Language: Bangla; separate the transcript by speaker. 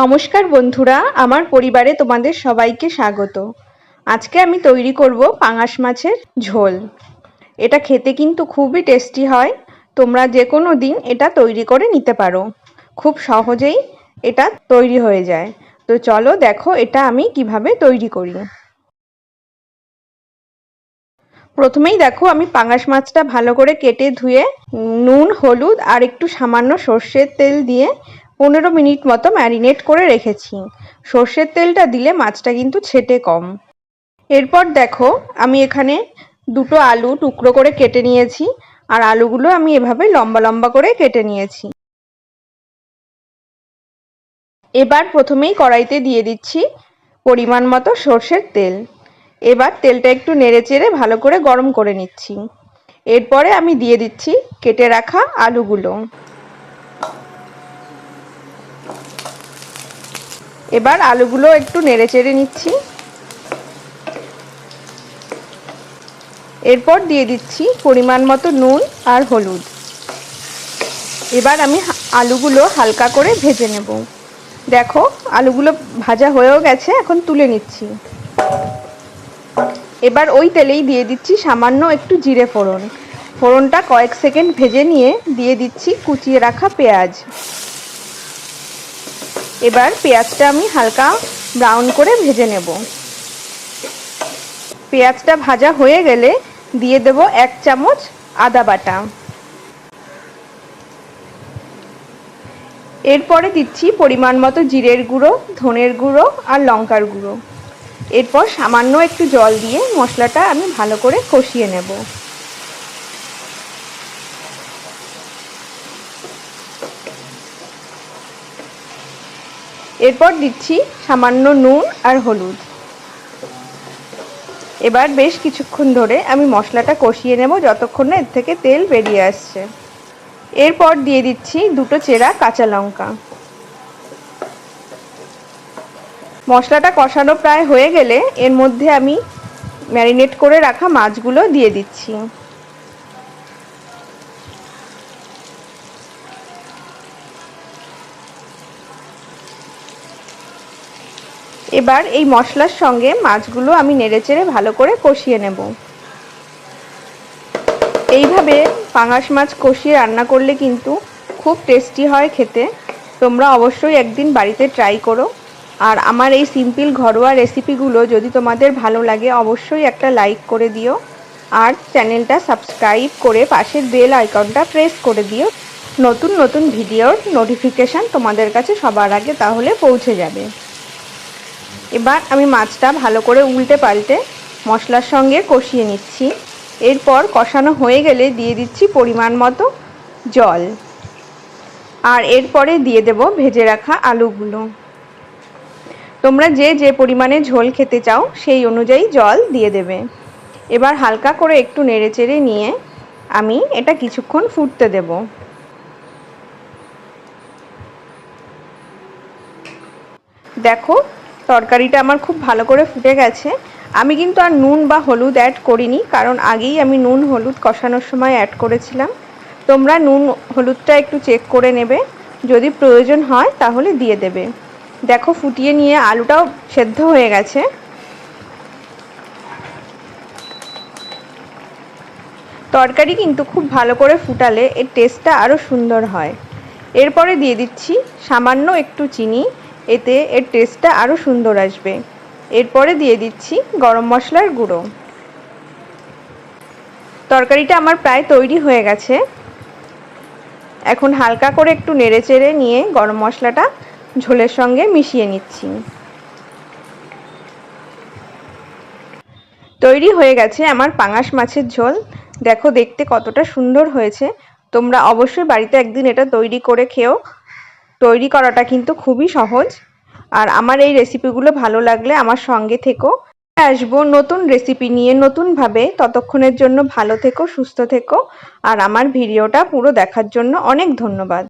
Speaker 1: নমস্কার বন্ধুরা, আমার পরিবারে তোমাদের সবাইকে স্বাগত। আজকে আমি তৈরি করব পাঙাশ মাছের ঝোল। এটা খেতে কিন্তু খুবই টেস্টি হয়। তোমরা যে কোনো দিন এটা তৈরি করে নিতে পারো। খুব সহজেই এটা তৈরি হয়ে যায়। তো চলো দেখো এটা আমি কীভাবে তৈরি করি। প্রথমেই দেখো আমি পাঙাশ মাছটা ভালো করে কেটে ধুয়ে, নুন, হলুদ আর একটু সামান্য সর্ষের তেল দিয়ে পনেরো মিনিট মতো ম্যারিনেট করে রেখেছি। সর্ষের তেলটা দিলে মাছটা কিন্তু ছেটে কম। এরপর দেখো, আমি এখানে দুটো আলু টুকরো করে কেটে নিয়েছি, আর আলুগুলো আমি এভাবে লম্বা লম্বা করে কেটে নিয়েছি। এবার প্রথমেই কড়াইতে দিয়ে দিচ্ছি পরিমাণ মতো সর্ষের তেল। এবার তেলটা একটু নেড়ে চেড়ে ভালো করে গরম করে নিচ্ছি। এরপরে আমি দিয়ে দিচ্ছি কেটে রাখা আলুগুলো। এবার আলুগুলো একটু নেড়ে চেড়ে নিচ্ছি। এরপর দিয়ে দিচ্ছি পরিমাণ মতো নুন আর হলুদ। এবার আমি আলুগুলো হালকা করে ভেজে নেব। দেখো, আলুগুলো ভাজা হয়েও গেছে, এখন তুলে নিচ্ছি। এবার ওই তেলেই দিয়ে দিচ্ছি সামান্য একটু জিরে ফোড়ন। ফোড়নটা কয়েক সেকেন্ড ভেজে নিয়ে দিয়ে দিচ্ছি কুচিয়ে রাখা পেঁয়াজ। এবার পেঁয়াজটা আমি হালকা ব্রাউন করে ভেজে নেব। পেঁয়াজটা ভাজা হয়ে গেলে দিয়ে দেব এক চামচ আদা বাটা। এরপরে দিচ্ছি পরিমাণ মতো জিরের গুঁড়ো, ধনের গুঁড়ো আর লঙ্কার গুঁড়ো। এরপর সামান্য একটু জল দিয়ে মশলাটা আমি ভালো করে কষিয়ে নেব। এরপর দিচ্ছি সামান্য নুন আর হলুদ। এবার বেশ কিছুক্ষণ ধরে আমি মশলাটা কষিয়ে নেব যতক্ষণ না এর থেকে তেল বেরিয়ে আসছে। এরপর দিয়ে দিচ্ছি দুটো চেরা কাঁচা লঙ্কা। মশলাটা কষানো প্রায় হয়ে গেলে এর মধ্যে আমি ম্যারিনেট করে রাখা মাছগুলো দিয়ে দিচ্ছি। এবার এই মশলার সঙ্গে মাছগুলো আমি নেড়েচেড়ে ভালো করে কষিয়ে নেব। এইভাবে পাঙাশ মাছ কষিয়ে রান্না করলে কিন্তু খুব টেস্টি হয় খেতে। তোমরা অবশ্যই একদিন বাড়িতে ট্রাই করো। আর আমার এই সিম্পল ঘরোয়া রেসিপিগুলো যদি তোমাদের ভালো লাগে, অবশ্যই একটা লাইক করে দিও। আর চ্যানেলটা সাবস্ক্রাইব করে পাশের বেল আইকনটা প্রেস করে দিও। নতুন নতুন ভিডিওর নোটিফিকেশান তোমাদের কাছে সবার আগে তাহলে পৌঁছে যাবে। এবার আমি মাছটা ভালো করে উল্টে পাল্টে মশলার সঙ্গে কষিয়ে নিচ্ছি। এরপর কষানো হয়ে গেলে দিয়ে দিচ্ছি পরিমাণ মতো জল। আর এরপরে দিয়ে দেব ভেজে রাখা আলুগুলো। তোমরা যে যে পরিমাণে ঝোল খেতে চাও সেই অনুযায়ী জল দিয়ে দেবে। এবার হালকা করে একটু নেড়ে চেড়ে নিয়ে আমি এটা কিছুক্ষণ ফুটতে দেব। দেখো তরকারিটা আমার খুব ভালো করে ফুটে গেছে। আমি কিন্তু আর নুন বা হলুদ অ্যাড করিনি, কারণ আগেই আমি নুন হলুদ কষানোর সময় অ্যাড করেছিলাম। তোমরা নুন হলুদটা একটু চেক করে নেবে। যদি প্রয়োজন হয় তাহলে দিয়ে দেবে। দেখো ফুটিয়ে নিয়ে আলুটাও সেদ্ধ হয়ে গেছে। তরকারি কিন্তু খুব ভালো করে ফুটালে এর টেস্টটা আরও সুন্দর হয়। এরপরে দিয়ে দিচ্ছি সামান্য একটু চিনি। এতে এর টেস্টটা আরও সুন্দর আসবে। এরপরে দিয়ে দিচ্ছি গরম মশলার গুঁড়ো। তরকারিটা আমার প্রায় তৈরি হয়ে গেছে। এখন হালকা করে একটু নেড়ে চেড়ে নিয়ে গরম মশলাটা ঝোলের সঙ্গে মিশিয়ে নিচ্ছি। তৈরি হয়ে গেছে আমার পাঙাশ মাছের ঝোল। দেখো, দেখতে কতটা সুন্দর হয়েছে। তোমরা অবশ্যই বাড়িতে একদিন এটা তৈরি করে খেও। তৈরি করাটা কিন্তু খুবই সহজ। আর আমার এই রেসিপিগুলো ভালো লাগলে আমার সঙ্গে থেকো। আসব নতুন রেসিপি নিয়ে নতুনভাবে। ততক্ষণের জন্য ভালো থেকো, সুস্থ থেকো। আর আমার ভিডিওটা পুরো দেখার জন্য অনেক ধন্যবাদ।